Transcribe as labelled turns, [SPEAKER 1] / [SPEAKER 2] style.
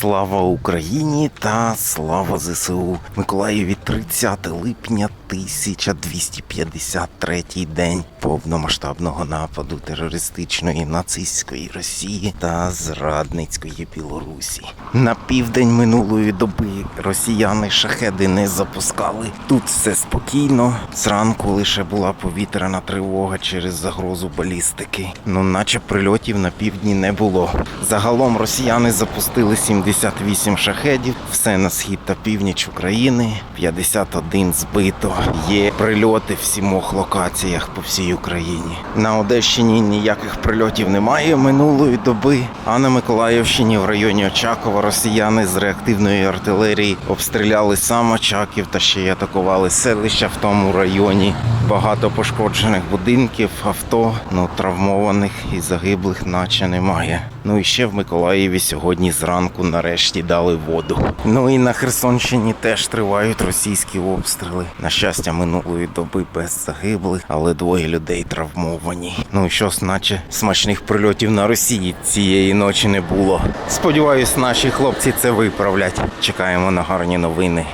[SPEAKER 1] Слава Україні та слава ЗСУ. Миколаєві 30 липня 1253 день повномасштабного нападу терористичної нацистської Росії та зрадницької Білорусі. На південь минулої доби росіяни шахеди не запускали. Тут все спокійно. Зранку лише була повітряна тривога через загрозу балістики. Ну, наче прильотів на півдні не було. Загалом росіяни запустили 78 шахедів, все на схід та північ України, 51 збито. Є прильоти в сімох локаціях по всій Україні. На Одещині ніяких прильотів немає минулої доби. А на Миколаївщині в районі Очакова росіяни з реактивної артилерії обстріляли сам Очаків та ще й атакували селища в тому районі. Багато пошкоджених будинків, авто, ну травмованих і загиблих наче немає. Ну і ще в Миколаєві сьогодні зранку нарешті дали воду. Ну і на Херсонщині теж тривають російські обстріли. На щастя, минулої доби без загиблих, але двоє людей травмовані. Ну і щось, наче смачних прильотів на Росії цієї ночі не було. Сподіваюсь, наші хлопці це виправлять. Чекаємо на гарні новини.